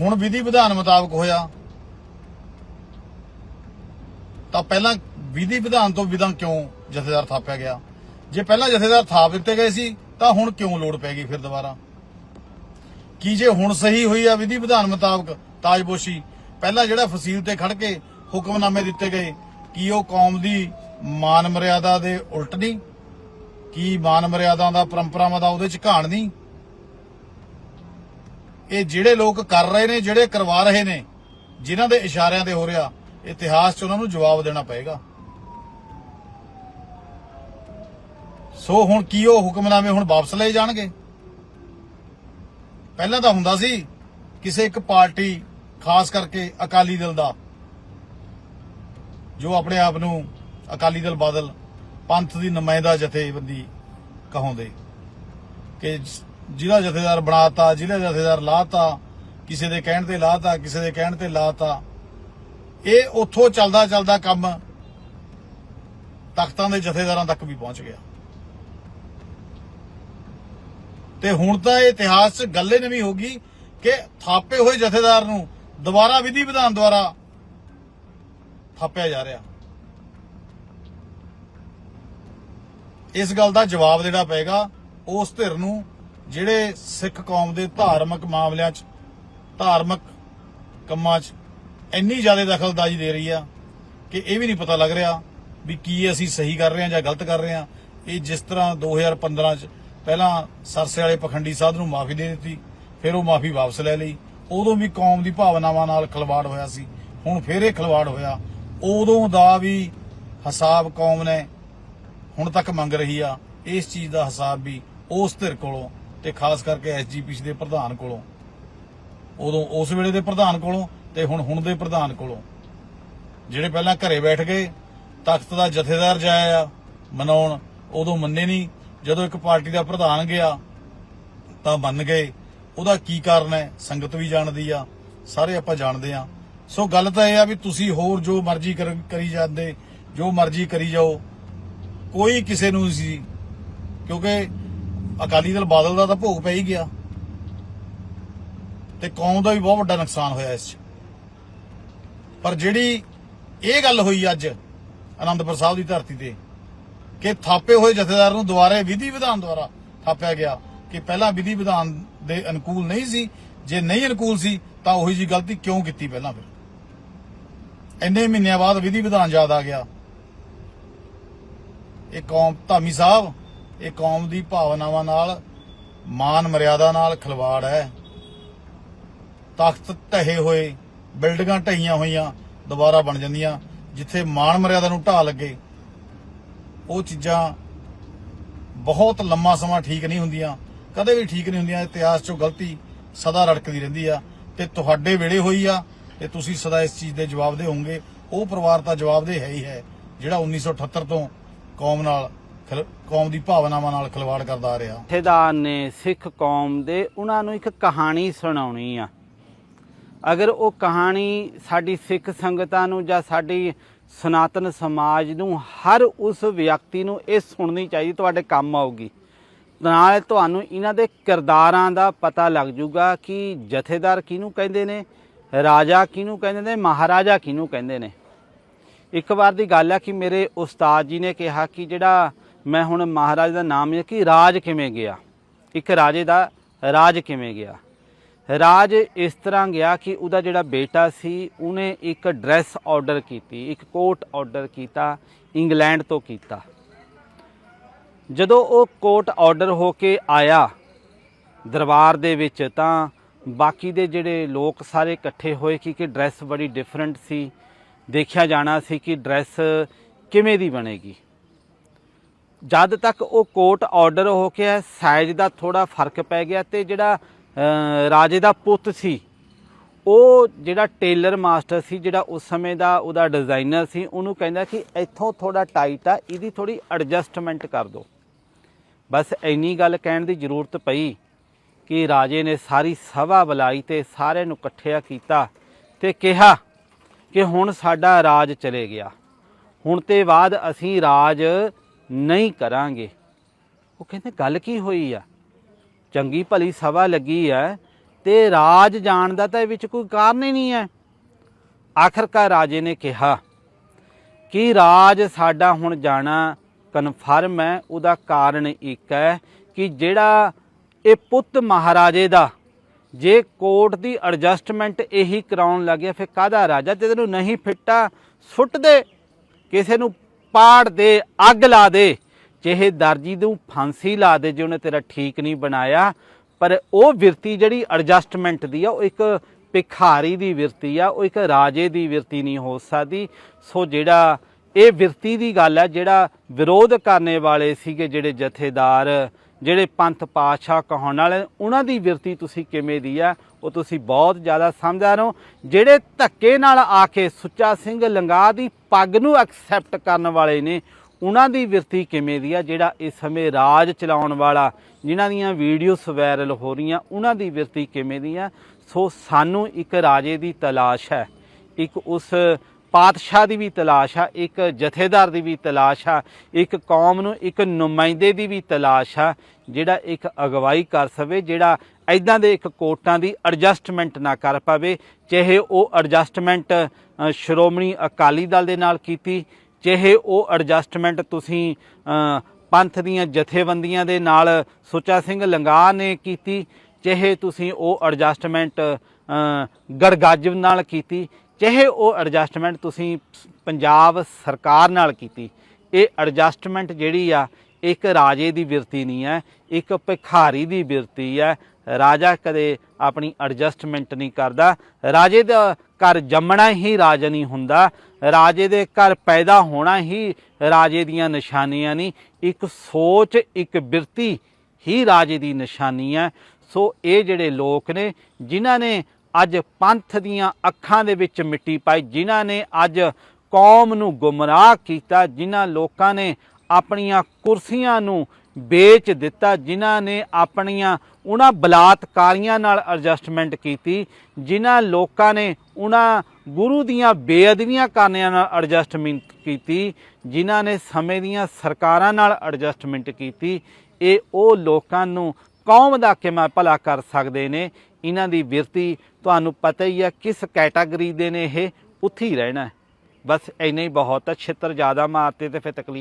ਹੁਣ ਵਿਧੀ ਵਿਧਾਨ ਮੁਤਾਬਕ ਹੋਇਆ, ਤਾਂ ਪਹਿਲਾਂ ਵਿਧੀ ਵਿਧਾਨ ਤੋਂ ਵਿਧਾਨ ਕਿਉਂ ਜਥੇਦਾਰ ਥਾਪਿਆ ਗਿਆ? ਜੇ ਪਹਿਲਾਂ ਜਥੇਦਾਰ ਥਾਪ ਦਿੱਤੇ ਗਏ ਸੀ, ਤਾਂ ਹੁਣ ਕਿਉਂ ਲੋੜ ਪੈ ਗਈ ਫਿਰ ਦੁਬਾਰਾ? ਕੀ ਜੇ ਹੁਣ ਸਹੀ ਹੋਈ ਆ ਵਿਧੀ ਵਿਧਾਨ ਮੁਤਾਬਕ? ਤਾਜਪੋਸ਼ੀ। ਪਹਿਲਾਂ ਜਿਹੜਾ ਫਸੀਲ ਤੇ ਖੜ ਕੇ ਹੁਕਮਨਾਮੇ ਦਿੱਤੇ ਗਏ, ਕੀ ਉਹ ਕੌਮ ਦੀ ਮਾਨ ਮਰਿਆਦਾ ਦੇ ਉਲਟ ਨਹੀਂ? ਕੀ ਮਾਨ ਮਰਿਆਦਾ ਦਾ, ਪਰੰਪਰਾਵਾਂ ਦਾ ਉਹਦੇ ਚ ਘਾਣ ਨਹੀਂ? ਇਹ ਜਿਹੜੇ ਲੋਕ ਕਰ ਰਹੇ ਨੇ, ਜਿਹੜੇ ਕਰਵਾ ਰਹੇ ਨੇ, ਜਿਨ੍ਹਾਂ ਦੇ ਇਸ਼ਾਰਿਆਂ ਤੇ ਹੋ ਰਿਹਾ, ਇਤਿਹਾਸ 'ਚ ਉਹਨਾਂ ਨੂੰ ਜਵਾਬ ਦੇਣਾ ਪਏਗਾ। ਸੋ ਹੁਣ ਕੀ ਉਹ ਹੁਕਮਨਾਮੇ ਹੁਣ ਵਾਪਸ ਲਏ ਜਾਣਗੇ? ਪਹਿਲਾਂ ਤਾਂ ਹੁੰਦਾ ਸੀ ਕਿਸੇ ਇੱਕ ਪਾਰਟੀ, ਖਾਸ ਕਰਕੇ ਅਕਾਲੀ ਦਲ ਦਾ, ਜੋ ਆਪਣੇ ਆਪ ਨੂੰ ਅਕਾਲੀ ਦਲ ਬਾਦਲ ਪੰਥ ਦੀ ਨੁਮਾਇੰਦਾ ਜਥੇਬੰਦੀ ਕਹਾਉਂਦੇ। ਕਿ ਜ਼ਿਲ੍ਹਾ ਜਿਹਦਾ ਜਥੇਦਾਰ ਬਣਾਤਾ ਜ਼ਿਲ੍ਹਾ ਜਥੇਦਾਰ ਲਾਤਾ, ਕਿਸੇ ਦੇ ਕਹਿਣ ਤੇ ਲਾਤਾ, ਕਿਸੇ ਦੇ ਕਹਿਣ ਤੇ ਲਾਤਾ। ਇਹ ਉੱਥੋਂ ਚੱਲਦਾ ਚੱਲਦਾ ਕੰਮ ਤਖਤਾਂ ਦੇ ਜਥੇਦਾਰਾਂ ਤੱਕ ਵੀ ਪਹੁੰਚ ਗਿਆ। ਤੇ ਹੁਣ ਤਾਂ ਇਹ ਇਤਿਹਾਸ 'ਚ ਗੱਲ ਹੀ ਨਵੀਂ ਹੋ ਗਈ ਕਿ ਥਾਪੇ ਹੋਏ ਜਥੇਦਾਰ ਨੂੰ ਦੁਬਾਰਾ ਵਿਧੀ ਵਿਧਾਨ ਦੁਆਰਾ ਥਾਪਿਆ ਜਾ ਰਿਹਾ। ਇਸ ਗੱਲ ਦਾ ਜਵਾਬ ਦੇਣਾ ਪਏਗਾ, ਉਸ ਧਿਰ ਨੂੰ ਜਿਹੜੇ ਸਿੱਖ ਕੌਮ ਦੇ ਧਾਰਮਿਕ ਮਾਮਲਿਆਂ 'ਚ, ਧਾਰਮਿਕ ਕੰਮਾਂ 'ਚ ਇੰਨੀ ਜ਼ਿਆਦਾ ਦਖਲਅੰਦਾਜ਼ੀ ਦੇ ਰਹੀ ਆ ਕਿ ਇਹ ਵੀ ਨਹੀਂ ਪਤਾ ਲੱਗ ਰਿਹਾ ਵੀ ਕੀ ਅਸੀਂ ਸਹੀ ਕਰ ਰਹੇ ਹਾਂ ਜਾਂ ਗਲਤ ਕਰ ਰਹੇ ਹਾਂ। ਇਹ ਜਿਸ ਤਰ੍ਹਾਂ 2015 'ਚ ਪਹਿਲਾਂ ਸਰਸੇ ਵਾਲੇ ਪਖੰਡੀ ਸਾਧ ਨੂੰ ਮਾਫੀ ਦੇ ਦਿੱਤੀ, ਫਿਰ ਉਹ ਮਾਫੀ ਵਾਪਸ ਲੈ ਲਈ। ਉਦੋਂ ਵੀ ਕੌਮ ਦੀ ਭਾਵਨਾਵਾਂ ਨਾਲ ਖਲਵਾੜ ਹੋਇਆ ਸੀ, ਹੁਣ ਫਿਰ ਇਹ ਖਲਵਾੜ ਹੋਇਆ। ਉਦੋਂ ਦਾ ਵੀ ਹਿਸਾਬ ਕੌਮ ਨੇ ਹੁਣ ਤੱਕ ਮੰਗ ਰਹੀ ਆ, ਇਸ ਚੀਜ਼ ਦਾ ਹਿਸਾਬ ਵੀ ਉਸ ਧਿਰ ਕੋਲੋਂ ਤੇ ਖਾਸ ਕਰਕੇ ਐਸਜੀਪੀਸੀ ਦੇ ਪ੍ਰਧਾਨ ਕੋਲੋਂ। ਉਦੋਂ ਉਸ ਵੇਲੇ ਦੇ ਪ੍ਰਧਾਨ ਕੋਲੋਂ ਤੇ ਹੁਣ ਹੁਣ ਦੇ ਪ੍ਰਧਾਨ ਕੋਲੋਂ। ਜਿਹੜੇ ਪਹਿਲਾਂ ਘਰੇ ਬੈਠ ਗਏ, ਤਖਤ ਦਾ ਜਥੇਦਾਰ ਜਾਇਆ ਆ, ਮਨਾਉਣ, ਉਦੋਂ ਮੰਨੇ ਨਹੀਂ ਜਦੋਂ ਇੱਕ ਪਾਰਟੀ ਦਾ ਪ੍ਰਧਾਨ ਗਿਆ, ਤਾਂ ਮੰਨ ਗਏ, ਉਹਦਾ ਕੀ ਕਾਰਨ ਹੈ? ਸੰਗਤ ਵੀ ਜਾਣਦੀ ਆ, ਸਾਰੇ ਆਪਾਂ ਜਾਣਦੇ ਆ। ਸੋ ਗੱਲ ਤਾਂ ਇਹ ਆ ਵੀ ਤੁਸੀਂ ਹੋਰ ਜੋ ਮਰਜ਼ੀ ਕਰ- ਕਰੀ ਜਾਂਦੇ, ਜੋ ਮਰਜ਼ੀ ਕਰੀ ਜਾਓ, ਕੋਈ ਕਿਸੇ ਨੂੰ ਨਹੀਂ ਸੀ। ਕਿਉਂਕਿ ਅਕਾਲੀ ਦਲ ਬਾਦਲ ਦਾ ਤਾਂ ਭੋਗ ਪੈ ਹੀ ਗਿਆ। ਤੇ ਕੌਮ ਦਾ ਵੀ ਬਹੁਤ ਵੱਡਾ ਨੁਕਸਾਨ ਹੋਇਆ ਇਸ 'ਚ। ਪਰ ਜਿਹੜੀ ਇਹ ਗੱਲ ਹੋਈ ਅੱਜ ਅਨੰਦਪੁਰ ਸਾਹਿਬ ਦੀ ਧਰਤੀ ਤੇ ਕਿ ਥਾਪੇ ਹੋਏ ਜਥੇਦਾਰ ਨੂੰ ਦੁਬਾਰੇ ਵਿਧੀ ਵਿਧਾਨ ਦੁਆਰਾ ਥਾਪਿਆ ਗਿਆ ਕਿ ਪਹਿਲਾਂ ਵਿਧੀ ਵਿਧਾਨ ਦੇ ਅਨੁਕੂਲ ਨਹੀਂ ਸੀ, ਜੇ ਨਹੀਂ ਅਨੁਕੂਲ ਸੀ, ਤਾਂ ਉਹੀ ਜੀ ਗਲਤੀ ਕਿਉਂ ਕੀਤੀ ਪਹਿਲਾਂ ਫਿਰ? ਇੰਨੇ ਮਹੀਨਿਆਂ ਬਾਅਦ ਵਿਧੀ ਵਿਧਾਨ ਯਾਦ ਆ ਗਿਆ। ਇਹ ਕੌਮ ਧਾਮੀ ਸਾਹਿਬ, ਇਹ ਕੌਮ ਦੀ ਭਾਵਨਾਵਾਂ ਨਾਲ, ਮਾਨ ਮਰਿਆਦਾ ਨਾਲ ਖਿਲਵਾੜ ਹੈ। ਤਖਤ ਢਹੇ ਹੋਏ, ਬਿਲਡਿੰਗਾਂ ਢਹੀਆਂ ਹੋਈਆਂ ਦੁਬਾਰਾ ਬਣ ਜਾਂਦੀਆਂ, ਜਿੱਥੇ ਮਾਨ ਮਰਿਆਦਾ ਨੂੰ ਢਾਹ ਲੱਗੇ ਉਹ ਚੀਜ਼ਾਂ ਬਹੁਤ ਲੰਮਾ ਸਮਾਂ ਠੀਕ ਨਹੀਂ ਹੁੰਦੀਆਂ, ਕਦੇ ਵੀ ਠੀਕ ਨਹੀਂ ਹੁੰਦੀਆਂ, ਇਤਿਹਾਸ 'ਚੋਂ ਗਲਤੀ ਸਦਾ ਰੜਕਦੀ ਰਹਿੰਦੀ ਆ ਤੇ ਤੁਹਾਡੇ ਵੇਲੇ ਹੋਈ ਆ ਤੇ ਤੁਸੀਂ ਸਦਾ ਇਸ ਚੀਜ਼ ਦੇ ਜਵਾਬਦੇ ਹੋਵੋਗੇ। ਉਹ ਪਰਿਵਾਰ ਤਾਂ ਜਵਾਬਦੇ ਹੈ ਹੀ ਹੈ, ਜਿਹੜਾ 1978 ਤੋਂ ਕੌਮ ਨਾਲ ਕੌਮ ਦੀ ਭਾਵਨਾਵਾਂ ਨਾਲ ਖਿਲਵਾੜ ਕਰਦਾ ਆ ਰਿਹਾ। ਜਥੇਦਾਰ ਨੇ ਸਿੱਖ ਕੌਮ ਦੇ ਉਹਨਾਂ ਨੂੰ ਇੱਕ ਕਹਾਣੀ ਸੁਣਾਉਣੀ ਆ। ਅਗਰ ਉਹ ਕਹਾਣੀ ਸਾਡੀ ਸਿੱਖ ਸੰਗਤਾਂ ਨੂੰ ਜਾਂ ਸਾਡੀ ਸਨਾਤਨ ਸਮਾਜ ਨੂੰ ਹਰ ਉਸ ਵਿਅਕਤੀ ਨੂੰ ਇਹ ਸੁਣਨੀ ਚਾਹੀਦੀ, ਤੁਹਾਡੇ ਕੰਮ ਆਊਗੀ। ਨਾਲ ਤੁਹਾਨੂੰ ਇਹਨਾਂ ਦੇ ਕਿਰਦਾਰਾਂ ਦਾ ਪਤਾ ਲੱਗ ਜਾਊਗਾ ਕਿ ਜਥੇਦਾਰ ਕਿਹਨੂੰ ਕਹਿੰਦੇ ਨੇ, ਰਾਜਾ ਕਿਹਨੂੰ ਕਹਿੰਦੇ ਨੇ, ਮਹਾਰਾਜਾ ਕਿਹਨੂੰ ਕਹਿੰਦੇ ਨੇ। ਇੱਕ ਵਾਰ ਦੀ ਗੱਲ ਹੈ ਕਿ ਮੇਰੇ ਉਸਤਾਦ ਜੀ ਨੇ ਕਿਹਾ ਕਿ ਜਿਹੜਾ ਮੈਂ ਹੁਣ ਮਹਾਰਾਜ ਦਾ ਨਾਮ ਹੈ ਕਿ ਰਾਜ ਕਿਵੇਂ ਗਿਆ? ਇੱਕ ਰਾਜੇ ਦਾ ਰਾਜ ਕਿਵੇਂ ਗਿਆ? ਰਾਜ ਇਸ ਤਰ੍ਹਾਂ ਗਿਆ ਕਿ ਉਹਦਾ ਜਿਹੜਾ ਬੇਟਾ ਸੀ, ਉਹਨੇ ਇੱਕ ਡਰੈਸ ਆਰਡਰ ਕੀਤੀ, ਇੱਕ ਕੋਟ ਆਰਡਰ ਕੀਤਾ, ਇੰਗਲੈਂਡ ਤੋਂ ਕੀਤਾ। ਜਦੋਂ ਉਹ ਕੋਟ ਆਰਡਰ ਹੋ ਕੇ ਆਇਆ ਦਰਬਾਰ ਦੇ ਵਿੱਚ, ਤਾਂ ਬਾਕੀ ਦੇ ਜਿਹੜੇ ਲੋਕ ਸਾਰੇ ਇਕੱਠੇ ਹੋਏ ਕਿ ਕਿ ਡਰੈਸ ਬੜੀ ਡਿਫਰੈਂਟ ਸੀ। ਦੇਖਿਆ ਜਾਣਾ ਸੀ ਕਿ ਡਰੈਸ ਕਿਵੇਂ ਦੀ ਬਣੇਗੀ। ਜਦ ਤੱਕ ਉਹ ਕੋਟ ਆਰਡਰ ਹੋ ਕੇ ਸਾਈਜ਼ ਦਾ ਥੋੜਾ ਫ਼ਰਕ ਪੈ ਗਿਆ ਤੇ ਜਿਹੜਾ ਰਾਜੇ ਦਾ ਪੁੱਤ ਸੀ। ਉਹ ਜਿਹੜਾ ਟੇਲਰ ਮਾਸਟਰ ਸੀ, ਜਿਹੜਾ ਉਸ ਸਮੇਂ ਦਾ ਉਹਦਾ ਡਿਜ਼ਾਈਨਰ ਸੀ, ਉਹਨੂੰ ਕਹਿੰਦਾ ਕਿ ਇੱਥੋਂ ਥੋੜਾ ਟਾਈਟ ਆ, ਇਹਦੀ ਥੋੜੀ ਐਡਜਸਟਮੈਂਟ ਕਰ ਦਿਓ। ਬਸ ਇੰਨੀ ਗੱਲ ਕਹਿਣ ਦੀ ਜ਼ਰੂਰਤ ਪਈ ਕਿ ਰਾਜੇ ਨੇ ਸਾਰੀ ਸਭਾ ਬੁਲਾਈ ਤੇ ਸਾਰਿਆਂ ਨੂੰ ਇਕੱਠਿਆ ਕੀਤਾ ਤੇ ਕਿਹਾ ਕਿ ਹੁਣ ਸਾਡਾ ਰਾਜ ਚਲੇ ਗਿਆ। ਹੁਣ ਤੇ ਬਾਅਦ ਅਸੀਂ ਰਾਜ ਨਹੀਂ ਕਰਾਂਗੇ। ਉਹ ਕਹਿੰਦੇ, ਗੱਲ ਕੀ ਹੋਈ ਆ? ਚੰਗੀ ਭਲੀ ਸਭਾ ਲੱਗੀ ਹੈ ਤੇ ਰਾਜ ਜਾਣ ਦਾ ਤਾਂ ਇਹ ਵਿੱਚ ਕੋਈ ਕਾਰਨ ਹੀ ਨਹੀਂ ਹੈ। ਆਖਰਕਾਰ ਰਾਜੇ ਨੇ ਕਿਹਾ ਕਿ ਰਾਜ ਸਾਡਾ ਹੁਣ ਜਾਣਾ ਕਨਫਰਮ ਹੈ, ਉਹਦਾ ਕਾਰਨ ਇੱਕ ਹੈ ਕਿ ਜਿਹੜਾ ਇਹ ਪੁੱਤ ਮਹਾਰਾਜੇ ਦਾ ਜੇ ਕੋਰਟ ਦੀ ਐਡਜਸਟਮੈਂਟ ਇਹੀ ਕਰਾਉਣ ਲੱਗਿਆ ਫਿਰ ਕਾਹਦਾ ਰਾਜਾ? ਤੇ ਤੈਨੂੰ ਨਹੀਂ ਫਿੱਟਾ, ਸੁੱਟ ਦੇ, ਕਿਸੇ ਨੂੰ ਪਾੜ ਦੇ, ਅੱਗ ਲਾ ਦੇ। ਚਾਹੇ ਦਰਜੀ ਨੂੰ ਫਾਂਸੀ ਲਾ ਦੇ ਜੇ ਉਹਨੇ ਤੇਰਾ ਠੀਕ ਨਹੀਂ ਬਣਾਇਆ, ਪਰ ਉਹ ਵਿਰਤੀ ਜਿਹੜੀ ਐਡਜਸਟਮੈਂਟ ਦੀ ਆ, ਉਹ ਇੱਕ ਭਿਖਾਰੀ ਦੀ ਵਿਰਤੀ ਆ, ਉਹ ਇੱਕ ਰਾਜੇ ਦੀ ਵਿਰਤੀ ਨਹੀਂ ਹੋ ਸਕਦੀ। ਸੋ ਜਿਹੜਾ ਇਹ ਵਿਰਤੀ ਦੀ ਗੱਲ ਹੈ ਜਿਹੜਾ ਵਿਰੋਧ ਕਰਨੇ ਵਾਲੇ ਸੀਗੇ ਜਿਹੜੇ ਜਥੇਦਾਰ, ਜਿਹੜੇ ਪੰਥ ਪਾਤਸ਼ਾਹ ਕਹਾਉਣ ਵਾਲੇ, ਉਹਨਾਂ ਦੀ ਵਿਰਤੀ ਤੁਸੀਂ ਕਿਵੇਂ ਦੀ ਆ, ਉਹ ਤੁਸੀਂ ਬਹੁਤ ਜ਼ਿਆਦਾ ਸਮਝਦਾਰ ਹੋ। ਜਿਹੜੇ ਧੱਕੇ ਨਾਲ ਆ ਕੇ ਸੁੱਚਾ ਸਿੰਘ ਲੰਗਾ ਦੀ ਪੱਗ ਨੂੰ ਐਕਸੈਪਟ ਕਰਨ ਵਾਲੇ ਨੇ ਉਹਨਾਂ ਦੀ ਵਿਰਤੀ ਕਿਵੇਂ ਦੀ ਆ? ਜਿਹੜਾ ਇਸ ਸਮੇਂ ਰਾਜ ਚਲਾਉਣ ਵਾਲਾ, ਜਿਨ੍ਹਾਂ ਦੀਆਂ ਵੀਡੀਓਸ ਵਾਇਰਲ ਹੋ ਰਹੀਆਂ, ਉਹਨਾਂ ਦੀ ਵਿਰਤੀ ਕਿਵੇਂ ਦੀ ਆ? ਸੋ ਸਾਨੂੰ ਇੱਕ ਰਾਜੇ ਦੀ ਤਲਾਸ਼ ਹੈ। ਇੱਕ ਉਸ ਪਾਤਸ਼ਾਹ ਦੀ ਵੀ ਤਲਾਸ਼ ਆ, ਇੱਕ ਜਥੇਦਾਰ ਦੀ ਵੀ ਤਲਾਸ਼ ਆ, ਇੱਕ ਕੌਮ ਨੂੰ, ਇੱਕ ਨੁਮਾਇੰਦੇ ਦੀ ਵੀ ਤਲਾਸ਼ ਆ, ਜਿਹੜਾ ਇੱਕ ਅਗਵਾਈ ਕਰ ਸਕੇ, ਜਿਹੜਾ ਐਦਾਂ ਦੇ ਇੱਕ ਕੋਟਾਂ ਦੀ ਐਡਜਸਟਮੈਂਟ ਨਾ ਕਰ ਪਾਵੇ, ਚਾਹੇ ਉਹ ਐਡਜਸਟਮੈਂਟ ਸ਼੍ਰੋਮਣੀ ਅਕਾਲੀ ਦਲ ਦੇ ਨਾਲ ਕੀਤੀ ਚਾਹੇ ਉਹ ਐਡਜਸਟਮੈਂਟ ਤੁਸੀਂ ਪੰਥ ਦੀਆਂ ਜਥੇਬੰਦੀਆਂ ਦੇ ਨਾਲ ਸੁੱਚਾ ਸਿੰਘ ਲੰਗਾ ਨੇ ਕੀਤੀ ਚਾਹੇ ਤੁਸੀਂ ਉਹ ਐਡਜਸਟਮੈਂਟ ਗੜਗੱਜ ਨਾਲ ਕੀਤੀ ਚਾਹੇ ਉਹ ਐਡਜਸਟਮੈਂਟ ਤੁਸੀਂ ਪੰਜਾਬ ਸਰਕਾਰ ਨਾਲ ਕੀਤੀ। ਇਹ ਐਡਜਸਟਮੈਂਟ ਜਿਹੜੀ ਆ, ਇੱਕ ਰਾਜੇ ਦੀ ਬਿਰਤੀ ਨਹੀਂ ਹੈ, ਇੱਕ ਭਿਖਾਰੀ ਦੀ ਬਿਰਤੀ ਹੈ। ਰਾਜਾ ਕਦੇ ਆਪਣੀ ਐਡਜਸਟਮੈਂਟ ਨਹੀਂ ਕਰਦਾ। ਰਾਜੇ ਦਾ ਘਰ ਜੰਮਣਾ ਹੀ ਰਾਜ ਨਹੀਂ ਹੁੰਦਾ। ਰਾਜੇ ਦੇ ਘਰ ਪੈਦਾ ਹੋਣਾ ਹੀ ਰਾਜੇ ਦੀਆਂ ਨਿਸ਼ਾਨੀਆਂ ਨਹੀਂ। ਇੱਕ ਸੋਚ, ਇੱਕ ਬਿਰਤੀ ਹੀ ਰਾਜੇ ਦੀ ਨਿਸ਼ਾਨੀ ਹੈ। ਸੋ ਇਹ ਜਿਹੜੇ ਲੋਕ ਨੇ, ਜਿਨ੍ਹਾਂ ਨੇ ਅੱਜ ਪੰਥ ਦੀਆਂ ਅੱਖਾਂ ਦੇ ਵਿੱਚ ਮਿੱਟੀ ਪਾਈ, ਜਿਨ੍ਹਾਂ ਨੇ ਅੱਜ ਕੌਮ ਨੂੰ ਗੁੰਮਰਾਹ ਕੀਤਾ, ਜਿਨ੍ਹਾਂ ਲੋਕਾਂ ਨੇ ਆਪਣੀਆਂ ਕੁਰਸੀਆਂ ਨੂੰ ਵੇਚ ਦਿੱਤਾ, ਜਿਨ੍ਹਾਂ ਨੇ ਆਪਣੀਆਂ ਉਹਨਾਂ ਬਲਾਤਕਾਰੀਆਂ ਨਾਲ ਐਡਜਸਟਮੈਂਟ ਕੀਤੀ, ਜਿਨ੍ਹਾਂ ਲੋਕਾਂ ਨੇ ਉਹਨਾਂ ਗੁਰੂ ਦੀਆਂ ਬੇਅਦਬੀਆਂ ਕਰਨਿਆਂ ਨਾਲ ਐਡਜਸਟਮੈਂਟ ਕੀਤੀ, ਜਿਨ੍ਹਾਂ ਨੇ ਸਮੇਂ ਦੀਆਂ ਸਰਕਾਰਾਂ ਨਾਲ ਐਡਜਸਟਮੈਂਟ ਕੀਤੀ। ਇਹ ਉਹ ਲੋਕਾਂ ਨੂੰ ਕੌਮ ਦਾ ਕਿਵੇਂ ਭਲਾ ਕਰ ਸਕਦੇ ਨੇ? ਇਹਨਾਂ ਦੀ ਵਿਰਤੀ ਤੁਹਾਨੂੰ ਪਤਾ ਹੀ ਹੈ ਕਿਸ ਕੈਟਾਗਰੀ ਦੇ ਨੇ ਇਹ? ਉੱਥੇ ਹੀ ਰਹਿਣਾ ਬਸ ਇੰਨਾ ਹੀ ਬਹੁਤ ਆ, ਛਿੱਤਰ ਜ਼ਿਆਦਾ ਮਾਰਤੇ ਤੇ ਫਿਰ ਤਕਲੀਫ